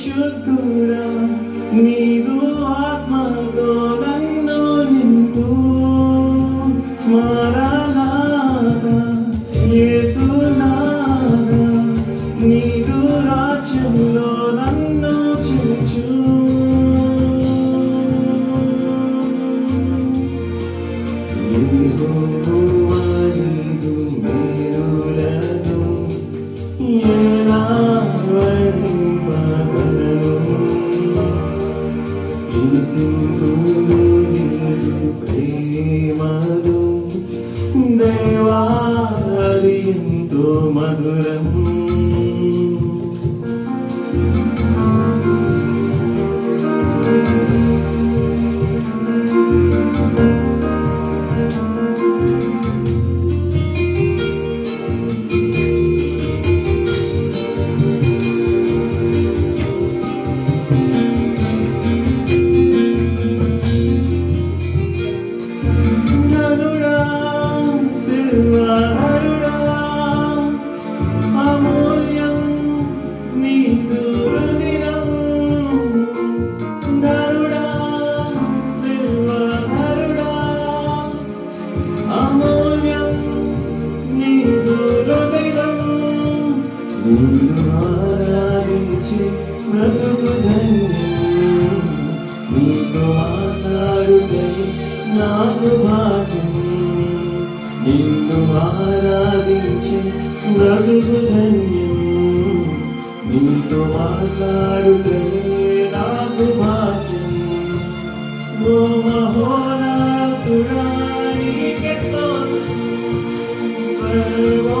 పరిశుద్ధుడా నీదు ఆత్మతో నన్ను నింపు. మారానాదా యేసునాదా నీదు రాజ్యంలో నన్ను చూచు. Oh, ప్రేమను దేవాది ఎంతో మధురం. నిన్ను ఆరాధించి బ్రతుకు నీతో మాట్లాడుకై నాకు భాగ్యం. నిన్ను ఆరాధించి బ్రతుకు ధన్యం నీతో మాట్లాడుకై నాకు భాగ్యం ఓ మహోరా పురాణిక స్తోత్రం. సర్వో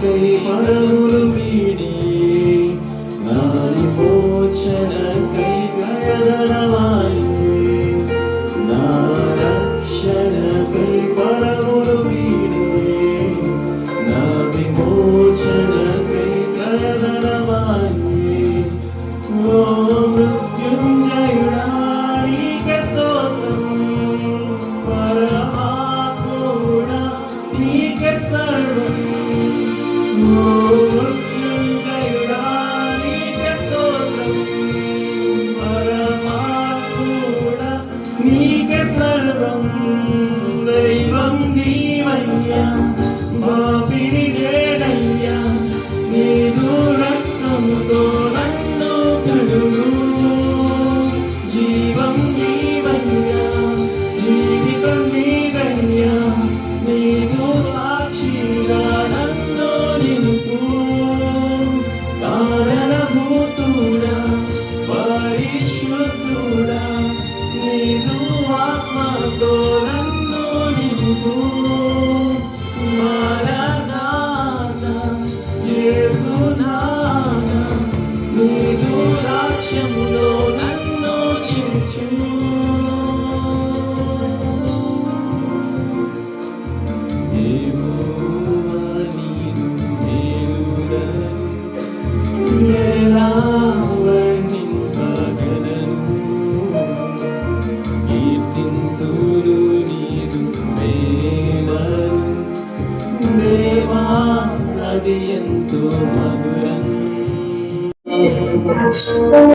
வார்த்தை மரபுருமீடி நாளி போச்சன கை கயதனவாயி நாரக்ஷண கை と何の理由 అది ఎంతో మధురం